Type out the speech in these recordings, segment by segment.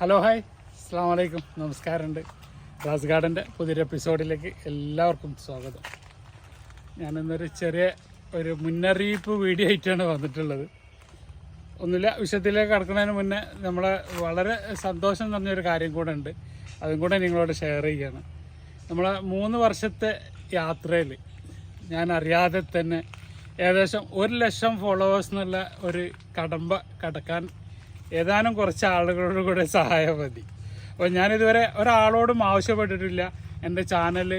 Hello hi അസ്സാം വലൈക്കും നമസ്കാരമുണ്ട്. റാസ് ഗാർഡന്റെ പുതിയൊരു എപ്പിസോഡിലേക്ക് എല്ലാവർക്കും സ്വാഗതം. ഞാനിന്നൊരു ചെറിയ ഒരു മുന്നറിയിപ്പ് വീഡിയോ ആയിട്ടാണ് വന്നിട്ടുള്ളത്. ഒന്നുമില്ല വിഷയത്തിലേക്ക് കടക്കുന്നതിന് മുന്നേ നമ്മളെ വളരെ സന്തോഷം നിറഞ്ഞൊരു കാര്യം കൂടെ ഉണ്ട്. അതും കൂടെ നിങ്ങളോട് ഷെയർ ചെയ്യുകയാണ്. നമ്മളെ മൂന്ന് വർഷത്തെ യാത്രയിൽ ഞാൻ അറിയാതെ തന്നെ ഏകദേശം ഒരു ലക്ഷം ഫോളോവേഴ്സ് എന്നുള്ള ഒരു കടമ്പ കടക്കാൻ ഏതാനും കുറച്ച് ആളുകളോട് കൂടെ സഹായം മതി. അപ്പോൾ ഞാനിതുവരെ ഒരാളോടും ആവശ്യപ്പെട്ടിട്ടില്ല. എന്റെ ചാനൽ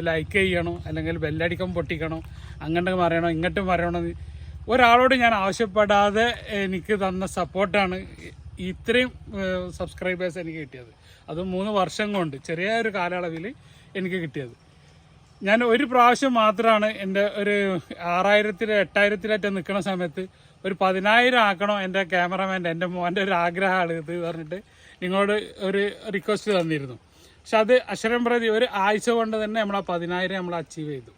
ലൈക്ക് ചെയ്യണോ? അല്ലെങ്കിൽ ബെല്ലടിക്കം പൊട്ടിക്കണോ? അങ്ങോട്ടും പറയണോ ഇങ്ങോട്ടും പറയണോ ഒരാളോട് ഞാൻ ആവശ്യപ്പെടാതെ എനിക്ക് തന്ന സപ്പോർട്ടാണ് ഇത്രയും സബ്സ്ക്രൈബേഴ്സ് എനിക്ക് കിട്ടിയത്. അത് മൂന്ന് വർഷം കൊണ്ട് ചെറിയ ഒരു കാലയളവിൽ എനിക്ക് കിട്ടിയത്. ഞാൻ ഒരു പ്രാവശ്യം മാത്രമാണ് എന്റെ ഒരു ആറായിരത്തിൽ എട്ടായിരത്തിലായിട്ട് നിൽക്കുന്ന സമയത്ത് ഒരു പതിനായിരം ആക്കണം എന്റെ ക്യാമറമാന്റെ എന്റെ മോന്റെ ഒരു ആഗ്രഹമാണ് ഇത് പറഞ്ഞിട്ട് നിങ്ങളോട് ഒരു റിക്വസ്റ്റ് തന്നിരുന്നു. പക്ഷെ അത് അക്ഷരം പ്രതി ഒരു ആഴ്ച കൊണ്ട് തന്നെ നമ്മൾ ആ പതിനായിരം നമ്മൾ അച്ചീവ് ചെയ്തു.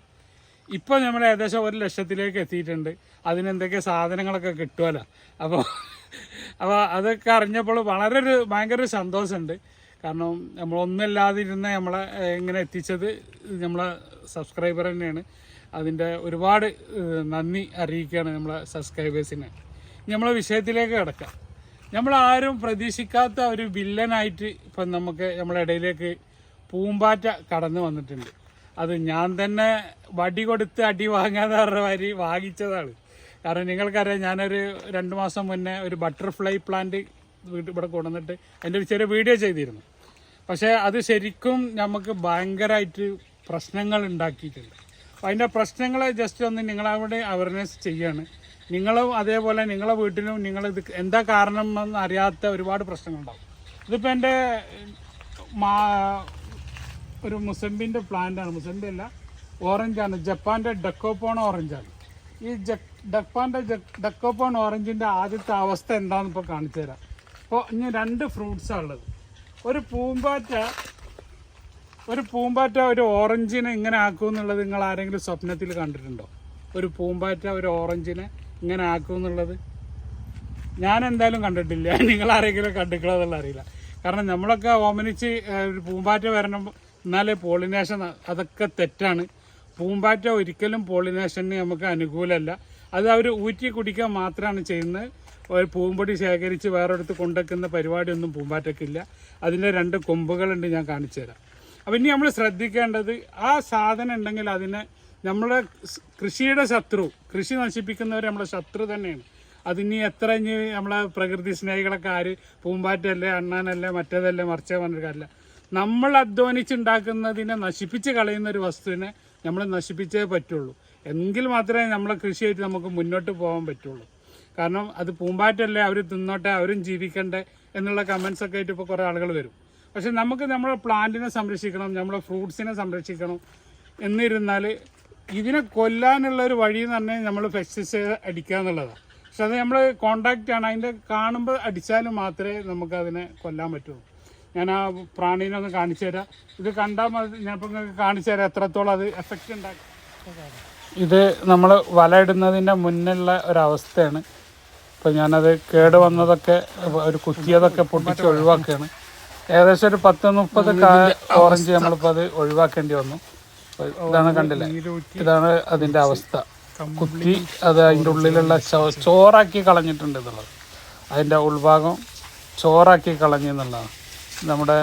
ഇപ്പോൾ നമ്മൾ ഏകദേശം ഒരു ലക്ഷത്തിലേക്ക് എത്തിയിട്ടുണ്ട്. അതിനെന്തൊക്കെ സാധനങ്ങളൊക്കെ കിട്ടുമല്ലോ അപ്പോൾ അപ്പോൾ അതൊക്കെ അറിഞ്ഞപ്പോൾ വളരെ ഒരു ഭയങ്കര ഒരു സന്തോഷമുണ്ട്. കാരണം നമ്മളൊന്നുമില്ലാതിരുന്ന നമ്മളെ ഇങ്ങനെ എത്തിച്ചത് നമ്മളെ സബ്സ്ക്രൈബർ തന്നെയാണ്. അതിന്റെ ഒരുപാട് നന്ദി അറിയിക്കുകയാണ് നമ്മളെ സബ്സ്ക്രൈബേഴ്സിനെ. നമ്മളെ വിഷയത്തിലേക്ക് കിടക്കാം. ആരും പ്രതീക്ഷിക്കാത്ത ഒരു വില്ലനായിട്ട് ഇപ്പം നമുക്ക് നമ്മുടെ ഇടയിലേക്ക് പൂമ്പാറ്റ കടന്നു വന്നിട്ടുണ്ട്. അത് ഞാൻ തന്നെ വടി കൊടുത്ത് അടി വാങ്ങാതെ പറഞ്ഞ വാരി വാങ്ങിച്ചതാണ്. കാരണം നിങ്ങൾക്കറിയാം ഞാനൊരു രണ്ട് മാസം മുന്നേ ഒരു ബട്ടർഫ്ലൈ പ്ലാന്റ് വീട്ടിൽ ഇവിടെ കൊണ്ടുവന്നിട്ട് അതിന്റെ ഒരു ചെറിയ വീഡിയോ ചെയ്തിരുന്നു. പക്ഷേ അത് ശരിക്കും നമുക്ക് ഭയങ്കരമായിട്ട് പ്രശ്നങ്ങൾ ഉണ്ടാക്കിയിട്ടുണ്ട്. അതിന്റെ പ്രശ്നങ്ങളെ ജസ്റ്റ് ഒന്ന് നിങ്ങളവിടെ അവയർനെസ് ചെയ്യാണ്. നിങ്ങളും അതേപോലെ നിങ്ങളെ വീട്ടിലും നിങ്ങൾ ഇത് എന്താ കാരണം എന്ന് അറിയാത്ത ഒരുപാട് പ്രശ്നങ്ങളുണ്ടാവും. ഇതിപ്പോൾ എന്റെ മാ ഒരു മുസംബിന്റെ പ്ലാന്റാണ് മുസംബി അല്ല ഓറഞ്ചാണ് ജപ്പാന്റെ ഡക്കോപ്പോൺ ഓറഞ്ചാണ് ഈ ഡപ്പാന്റെ ഡക്കോപ്പോൺ ഓറഞ്ചിന്റെ ആദ്യത്തെ അവസ്ഥ എന്താണെന്ന് ഇപ്പോൾ കാണിച്ചു തരാം അപ്പോൾ ഇനി രണ്ട് ഫ്രൂട്ട്സാണ് ഉള്ളത്. ഒരു പൂമ്പാറ്റ ഒരു പൂമ്പാറ്റ ഒരു ഓറഞ്ചിനെ ഇങ്ങനെ ആക്കും എന്നുള്ളത് നിങ്ങൾ ആരെങ്കിലും സ്വപ്നത്തിൽ കണ്ടിട്ടുണ്ടോ? ഒരു പൂമ്പാറ്റ ഒരു ഓറഞ്ചിനെ ഇങ്ങനെ ആക്കും എന്നുള്ളത്? ഞാൻ എന്തായാലും കണ്ടിട്ടില്ല. നിങ്ങൾ ആരെങ്കിലും കണ്ടിക്കണോ എന്നുള്ള അറിയില്ല. കാരണം നമ്മളൊക്കെ ഓമനിച്ച് ഒരു പൂമ്പാറ്റ വരണം എന്നാലേ പോളിനേഷൻ അതൊക്കെ തെറ്റാണ്. പൂമ്പാറ്റ ഒരിക്കലും പോളിനേഷന് നമുക്ക് അനുകൂലമല്ല. അത് അവർ ഊറ്റി കുടിക്കാൻ മാത്രമാണ് ചെയ്യുന്നത്. ഒരു പൂമ്പൊടി ശേഖരിച്ച് വേറൊരിടത്ത് കൊണ്ടുവെക്കുന്ന പരിപാടിയൊന്നും പൂമ്പാറ്റക്കില്ല അതിന്റെ രണ്ട് കൊമ്പുകളുണ്ട് ഞാൻ കാണിച്ചു തരാം അപ്പം ഇനി നമ്മൾ ശ്രദ്ധിക്കേണ്ടത് ആ സാധനം ഉണ്ടെങ്കിൽ അതിനെ നമ്മുടെ കൃഷിയുടെ ശത്രു കൃഷി നശിപ്പിക്കുന്നവർ നമ്മുടെ ശത്രു തന്നെയാണ്. അതിനി എത്ര ഇനി നമ്മളെ പ്രകൃതി സ്നേഹികളൊക്കെ ആര്? പൂമ്പാറ്റല്ലേ അണ്ണാനല്ലേ മറ്റേതല്ലേ മറിച്ചേ പറഞ്ഞിട്ടല്ല നമ്മൾ അധ്വാനിച്ചുണ്ടാക്കുന്നതിനെ നശിപ്പിച്ച് കളയുന്ന ഒരു വസ്തുവിനെ നമ്മൾ നശിപ്പിച്ചേ പറ്റുള്ളൂ. എങ്കിൽ മാത്രമേ നമ്മളെ കൃഷിയായിട്ട് നമുക്ക് മുന്നോട്ട് പോകാൻ പറ്റുള്ളൂ. കാരണം അത് പൂമ്പാറ്റല്ലേ അവർ തിന്നോട്ടെ അവരും ജീവിക്കണ്ടേ എന്നുള്ള കമൻസൊക്കെ ആയിട്ട് ഇപ്പോൾ കുറേ ആളുകൾ വരും. പക്ഷെ നമുക്ക് നമ്മുടെ പ്ലാന്റിനെ സംരക്ഷിക്കണം നമ്മുടെ ഫ്രൂട്ട്സിനെ സംരക്ഷിക്കണം. എന്നിരുന്നാൽ ഇതിനെ കൊല്ലാനുള്ള ഒരു വഴി എന്ന് പറഞ്ഞാൽ നമ്മൾ പെസ്റ്റിസൈഡ് അടിക്കുക എന്നുള്ളതാണ് പക്ഷെ അത് നമ്മൾ കോണ്ടാക്റ്റ് ആണ്. അതിന്റെ കാണുമ്പോൾ അടിച്ചാലും മാത്രമേ നമുക്ക് അതിനെ കൊല്ലാൻ പറ്റുള്ളൂ ഞാൻ ആ പ്രാണീനെ ഒന്ന് കാണിച്ചു തരാം. ഇത് കണ്ടാൽ മതി. ഇപ്പം നിങ്ങൾക്ക് കാണിച്ചു തരാം എത്രത്തോളം അത് എഫക്റ്റ് ഉണ്ടാക്കും. ഇത് നമ്മൾ വല ഇടുന്നതിന്റെ മുന്നുള്ള ഒരവസ്ഥയാണ്. ഇപ്പം ഞാനത് കേട് വന്നതൊക്കെ ഒരു കുത്തിയതൊക്കെ പൊട്ടിച്ച് ഒഴിവാക്കുകയാണ്. ഏകദേശം ഒരു പത്ത് മുപ്പത് ഓറഞ്ച് നമ്മളിപ്പോൾ അത് ഒഴിവാക്കേണ്ടി വന്നു. ഇതാണ് കണ്ടില്ലേ? ഇതാണ് അതിന്റെ അവസ്ഥ. കുത്തി അത് അതിന്റെ ഉള്ളിലുള്ള ചോറാക്കി കളഞ്ഞിട്ടുണ്ട് എന്നുള്ളത്. അതിന്റെ ഉൾഭാഗം ചോറാക്കി കളഞ്ഞു എന്നുള്ളതാണ്. നമ്മുടെ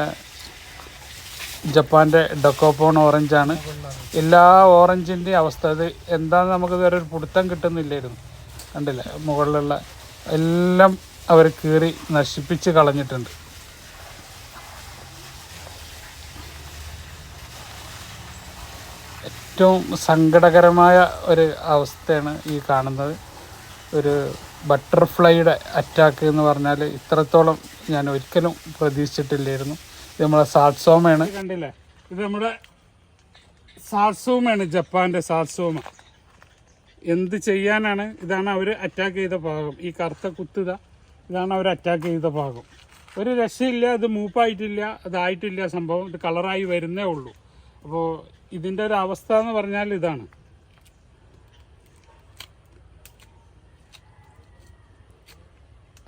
ജപ്പാന്റെ ഡക്കോപ്പോൺ ഓറഞ്ചാണ്. എല്ലാ ഓറഞ്ചിന്റെ അവസ്ഥ. അത് എന്താണെന്ന് നമുക്ക് ഇതുവരെ ഒരു പിടുത്തം കിട്ടുന്നില്ലായിരുന്നു. കണ്ടില്ലേ? മുകളിലുള്ള എല്ലാം അവർ കീറി നശിപ്പിച്ച് കളഞ്ഞിട്ടുണ്ട്. ഏറ്റവും സങ്കടകരമായ ഒരു അവസ്ഥയാണ് ഈ കാണുന്നത്. ഒരു ബട്ടർഫ്ലൈയുടെ അറ്റാക്ക് എന്ന് പറഞ്ഞാൽ ഇത്രത്തോളം ഞാൻ ഒരിക്കലും പ്രതീക്ഷിച്ചിട്ടില്ലായിരുന്നു. ഇത് നമ്മളെ സാത്സോമയാണ് കണ്ടില്ലേ? ഇത് നമ്മുടെ സാത്സോമയാണ് ജപ്പാന്റെ സാത്സോമ എന്ത് ചെയ്യാനാണ്? ഇതാണ് അവർ അറ്റാക്ക് ചെയ്ത ഭാഗം. ഈ കറുത്ത കുത്തുക ഇതാണ് അവർ അറ്റാക്ക് ചെയ്ത ഭാഗം. ഒരു രക്ഷയില്ല ഇത് മൂപ്പായിട്ടില്ല അതായിട്ടില്ല സംഭവം. ഇത് കളറായി വരുന്നേ ഉള്ളൂ. അപ്പോൾ ഇതിന്റെ ഒരു അവസ്ഥ എന്ന് പറഞ്ഞാൽ ഇതാണ്.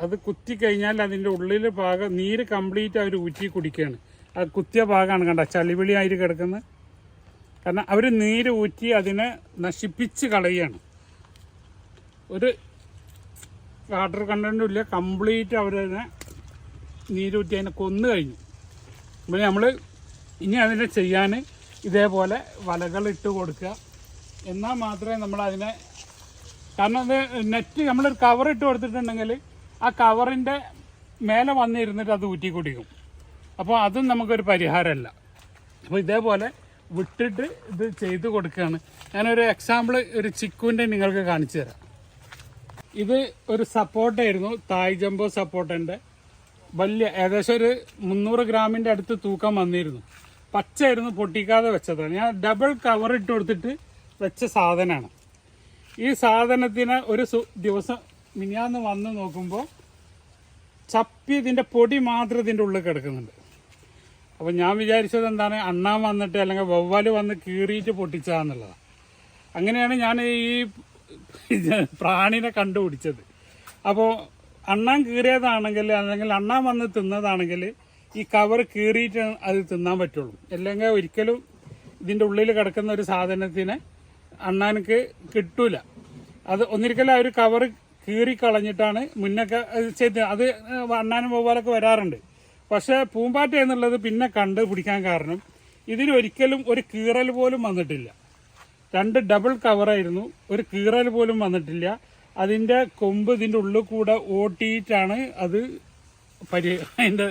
അത് കുത്തി കഴിഞ്ഞാൽ അതിന്റെ ഉള്ളിൽ ഭാഗം നീര് കംപ്ലീറ്റ് അവർ ഊറ്റി കുടിക്കുകയാണ് ആ കുത്തിയ ഭാഗമാണ് കണ്ട? ചളിവിളി ആയിട്ട് കിടക്കുന്നത് കാരണം അവർ നീര് ഊറ്റി അതിനെ നശിപ്പിച്ച് കളയുകയാണ്. ഒരു വാട്ടർ കണ്ടന്റും ഇല്ല. കംപ്ലീറ്റ് അവരതിനെ നീരൂറ്റി അതിനെ കൊന്നു കഴിഞ്ഞു. അപ്പോൾ നമ്മൾ ഇനി അതിനെ ചെയ്യാൻ ഇതേപോലെ വലകൾ ഇട്ട് കൊടുക്കുക. എന്നാൽ മാത്രമേ നമ്മൾ അതിനെ കാരണം അത് നെറ്റ് നമ്മളൊരു കവർ ഇട്ട് കൊടുത്തിട്ടുണ്ടെങ്കിൽ ആ കവറിന്റെ മേലെ വന്നിരുന്നിട്ട് അത് ഊറ്റി കുടിക്കും. അപ്പോൾ അതും നമുക്കൊരു പരിഹാരമല്ല. അപ്പോൾ ഇതേപോലെ വിട്ടിട്ട് ഇത് ചെയ്ത് കൊടുക്കുകയാണ്. ഞാനൊരു എക്സാമ്പിൾ ഒരു ചിക്കുവിന്റെ നിങ്ങൾക്ക് കാണിച്ചു തരാം. ഇത് ഒരു സപ്പോർട്ടായിരുന്നു തായ് ജംബോ സപ്പോർട്ടന്റെ വലിയ ഏകദേശം ഒരു മുന്നൂറ് ഗ്രാമിന്റെ അടുത്ത് തൂക്കം വന്നിരുന്നു. പച്ചയായിരുന്നു പൊട്ടിക്കാതെ വെച്ചതാണ്. ഞാൻ ഡബിൾ കവർ ഇട്ട് കൊടുത്തിട്ട് വെച്ച സാധനമാണ്. ഈ സാധനത്തിന് ഒരു ദിവസം മിനിയാന്ന് വന്ന് നോക്കുമ്പോൾ ചപ്പി ഇതിന്റെ പൊടി മാത്രം ഇതിന്റെ ഉള്ളിൽ കിടക്കുന്നുണ്ട്. അപ്പോൾ ഞാൻ വിചാരിച്ചത് എന്താണ് അണ്ണാൻ വന്നിട്ട് അല്ലെങ്കിൽ വവ്വാൽ വന്ന് കീറിയിട്ട് പൊട്ടിച്ചാന്നുള്ളതാണ് അങ്ങനെയാണ് ഞാൻ ഈ പ്രാണിനെ കണ്ടുപിടിച്ചത്. അപ്പോൾ അണ്ണാൻ കീറിയതാണെങ്കിൽ അല്ലെങ്കിൽ അണ്ണാൻ വന്ന് തിന്നതാണെങ്കിൽ ഈ കവർ കീറിയിട്ട് അത് തിന്നാൻ പറ്റുള്ളൂ. അല്ലെങ്കിൽ ഒരിക്കലും ഇതിന്റെ ഉള്ളിൽ കിടക്കുന്ന ഒരു സാധനത്തിന് അണ്ണാനക്ക് കിട്ടൂല. അത് ഒന്നിരിക്കലും ആ ഒരു കവർ കീറി കളഞ്ഞിട്ടാണ് മുന്നൊക്കെ ചെയ്ത് അത് അണ്ണാനും പോകാനൊക്കെ വരാറുണ്ട്. പക്ഷേ പൂമ്പാറ്റ എന്നുള്ളത് പിന്നെ കണ്ട് പിടിക്കാൻ കാരണം ഇതിനൊരിക്കലും ഒരു കീറൽ പോലും വന്നിട്ടില്ല. രണ്ട് ഡബിൾ കവറായിരുന്നു ഒരു കീറൽ പോലും വന്നിട്ടില്ല. അതിന്റെ കൊമ്പ് ഇതിന്റെ ഉള്ളിൽ കൂടെ ഓട്ടിയിട്ടാണ് അത് പരി അതിന്റെ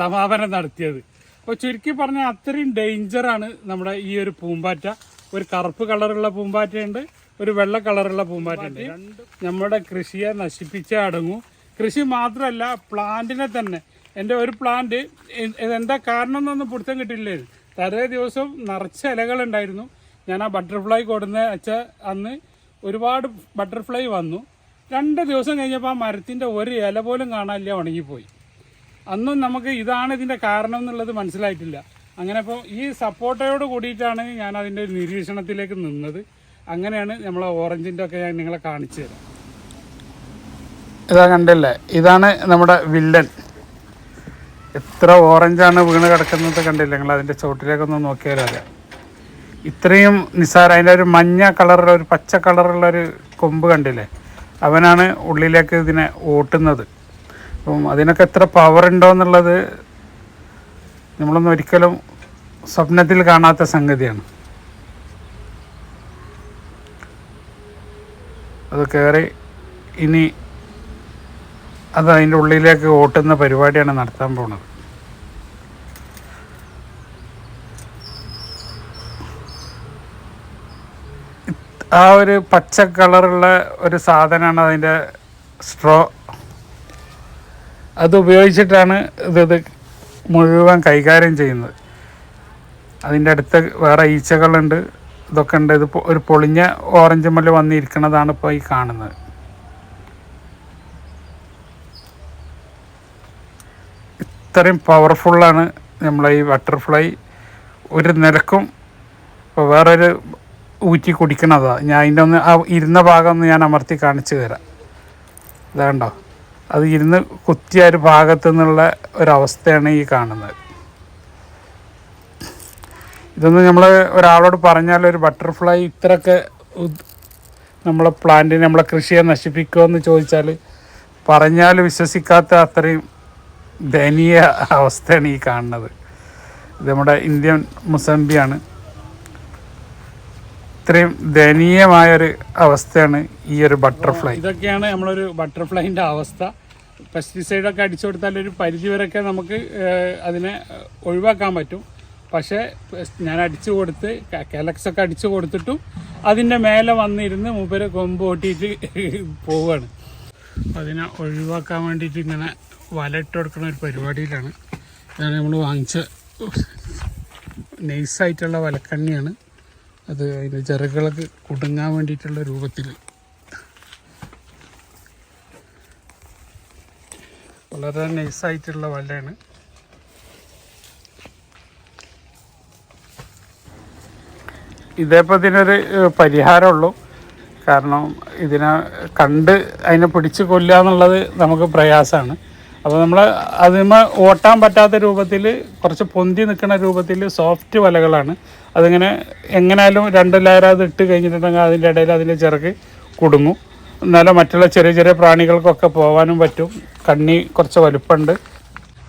സമാപനം നടത്തിയത്. അപ്പോൾ ചുരുക്കി പറഞ്ഞാൽ അത്രയും ഡേഞ്ചറാണ് നമ്മുടെ ഈ ഒരു പൂമ്പാറ്റ. ഒരു കറുപ്പ് കളറുള്ള പൂമ്പാറ്റയുണ്ട് ഒരു വെള്ള കളറുള്ള പൂമ്പാറ്റയുണ്ട്. നമ്മുടെ കൃഷിയെ നശിപ്പിച്ച അടങ്ങും. കൃഷി മാത്രമല്ല പ്ലാന്റിനെ തന്നെ. എന്റെ ഒരു പ്ലാന്റ് എന്താ കാരണം എന്നൊന്നും പിടുത്തം കിട്ടില്ലേ തലേ ദിവസം നിറച്ച ഇലകളുണ്ടായിരുന്നു. ഞാൻ ആ ബട്ടർഫ്ലൈ കൊടുന്ന അച്ഛ അന്ന് ഒരുപാട് ബട്ടർഫ്ലൈ വന്നു. രണ്ട് ദിവസം കഴിഞ്ഞപ്പോൾ ആ മരത്തിന്റെ ഒരു ഇല പോലും കാണാനില്ല ഉണങ്ങിപ്പോയി. അന്നും നമുക്ക് ഇതാണ് ഇതിന്റെ കാരണം എന്നുള്ളത് മനസ്സിലായിട്ടില്ല. അങ്ങനെ അപ്പോൾ ഈ സപ്പോർട്ടയോട് കൂടിയിട്ടാണ് ഞാൻ അതിന്റെ ഒരു നിരീക്ഷണത്തിലേക്ക് നിന്നത്. അങ്ങനെയാണ് നമ്മളെ ഓറഞ്ചിന്റെ ഒക്കെ ഞാൻ നിങ്ങളെ കാണിച്ചു തരാം. ഇതാ കണ്ടല്ലേ? ഇതാണ് നമ്മുടെ വില്ലൻ. എത്ര ഓറഞ്ചാണ് വീണ് കിടക്കുന്നത് കണ്ടില്ലേ? നിങ്ങൾ അതിന്റെ ചോട്ടിലേക്കൊന്ന് നോക്കിയാൽ അറിയാം. ഇത്രയും നിസ്സാര അതിന്റെ ഒരു മഞ്ഞ കളറുള്ള ഒരു പച്ച കളറുള്ള ഒരു കൊമ്പ് കണ്ടില്ലേ? അവനാണ് ഉള്ളിലേക്ക് ഇതിനെ ഓട്ടുന്നത്. അപ്പം അതിനൊക്കെ എത്ര പവർ ഉണ്ടോ എന്നുള്ളത് നമ്മളൊന്നും ഒരിക്കലും സ്വപ്നത്തിൽ കാണാത്ത സംഗതിയാണ്. അത് കയറി ഇനി അത് അതിന്റെ ഉള്ളിലേക്ക് ഓട്ടുന്ന പരിപാടിയാണ് നടത്താൻ പോണത്. ആ ഒരു പച്ച കളറുള്ള ഒരു സാധനമാണ് അതിന്റെ സ്ട്രോ അത് ഉപയോഗിച്ചിട്ടാണ് ഇത് മുഴുവൻ കൈകാര്യം ചെയ്യുന്നത്. അതിന്റെ അടുത്ത് വേറെ ഈച്ചകളുണ്ട് ഇതൊക്കെ ഉണ്ട്. ഇത് ഒരു പൊളിഞ്ഞ ഓറഞ്ച് മല്ല് വന്നിരിക്കുന്നതാണ് ഇപ്പോൾ ഈ കാണുന്നത്. ഇത്രയും പവർഫുള്ളാണ് നമ്മളെ ഈ ബട്ടർഫ്ലൈ. ഒരു നിലക്കും ഇപ്പോൾ വേറൊരു ഊറ്റി കുടിക്കണതാണ് ഞാൻ അതിന്റെ ഒന്ന് ആ ഇരുന്ന ഭാഗം ഒന്ന് ഞാൻ അമർത്തി കാണിച്ചു തരാം. ഇതാ കണ്ടോ? അത് ഇരുന്ന് കുത്തിയ ഒരു ഭാഗത്തു നിന്നുള്ള ഒരവസ്ഥയാണ് ഈ കാണുന്നത്. ഇതൊന്നും നമ്മൾ ഒരാളോട് പറഞ്ഞാൽ ഒരു ബട്ടർഫ്ലൈ ഇത്രയൊക്കെ നമ്മളെ പ്ലാന്റിനെ നമ്മളെ കൃഷിയെ നശിപ്പിക്കുമോ എന്ന് ചോദിച്ചാൽ പറഞ്ഞാൽ വിശ്വസിക്കാത്ത അത്രയും ദയനീയ അവസ്ഥയാണ് ഈ കാണുന്നത്. ഇത് നമ്മുടെ ഇന്ത്യൻ മുസംബിയാണ്. ഇത്രയും ദയനീയമായൊരു അവസ്ഥയാണ് ഈ ഒരു ബട്ടർഫ്ലൈ ഇതൊക്കെയാണ് നമ്മളൊരു ബട്ടർഫ്ലൈന്റെ അവസ്ഥ. പെസ്റ്റിസൈഡ് ഒക്കെ അടിച്ചു കൊടുത്താൽ ഒരു പരിധി വരെയൊക്കെ നമുക്ക് അതിനെ ഒഴിവാക്കാൻ പറ്റും. പക്ഷേ ഞാൻ അടിച്ചു കൊടുത്ത് കെലക്സ് ഒക്കെ അടിച്ചു കൊടുത്തിട്ടും അതിന്റെ മേലെ വന്നിരുന്ന് മൂപ്പര് കൊമ്പ് ഓട്ടിയിട്ട് പോവുകയാണ് അതിനെ ഒഴിവാക്കാൻ വേണ്ടിയിട്ട് ഇങ്ങനെ വലയിട്ട് കൊടുക്കുന്ന ഒരു പരിപാടിയിലാണ്. ഇതാണ് നമ്മൾ വാങ്ങിച്ച നൈസായിട്ടുള്ള വലക്കണ്ണിയാണ്. അത് അതിന്റെ ചിറകുകളൊക്കെ കുടുങ്ങാൻ വേണ്ടിയിട്ടുള്ള രൂപത്തിൽ. വളരെ നൈസായിട്ടുള്ള വലയാണ്. ഇതേപ്പോൾ ഇതിനൊരു പരിഹാരമുള്ളൂ. കാരണം ഇതിനെ കണ്ട് അതിനെ പിടിച്ച് കൊല്ലുക എന്നുള്ളത് നമുക്ക് പ്രയാസമാണ്. അപ്പോൾ നമ്മൾ അതിന്മ ഓട്ടാൻ പറ്റാത്ത രൂപത്തിൽ കുറച്ച് പൊന്തി നിൽക്കുന്ന രൂപത്തിൽ സോഫ്റ്റ് വലകളാണ്. അതിങ്ങനെ എങ്ങനെയാലും രണ്ട് ലെയർ അത് ഇട്ട് കഴിഞ്ഞിട്ടുണ്ടെങ്കിൽ അതിന്റെ ഇടയിൽ അതിന്റെ ചിറക് കുടുങ്ങും. എന്നാലും മറ്റുള്ള ചെറിയ ചെറിയ പ്രാണികൾക്കൊക്കെ പോകാനും പറ്റും. കണ്ണി കുറച്ച് വലുപ്പമുണ്ട്.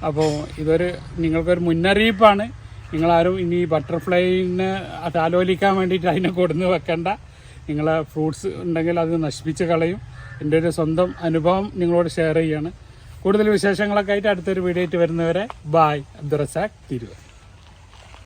അപ്പോൾ ഇതൊരു നിങ്ങൾക്കൊരു മുന്നറിയിപ്പാണ്. നിങ്ങളാരും ഇനി ബട്ടർഫ്ലൈനെ താലോലിക്കാൻ വേണ്ടിയിട്ട് അതിനെ കൊടുന്ന് വെക്കണ്ട. നിങ്ങളെ ഫ്രൂട്ട്സ് ഉണ്ടെങ്കിൽ അത് നശിപ്പിച്ച് കളയും. എന്റെ ഒരു സ്വന്തം അനുഭവം നിങ്ങളോട് ഷെയർ ചെയ്യാണ്. കൂടുതൽ വിശേഷങ്ങളൊക്കെ ആയിട്ട് അടുത്തൊരു വീഡിയോ ആയിട്ട് വരുന്നവരെ ബായ് അബ്ദുറസാഖ് തിരുവ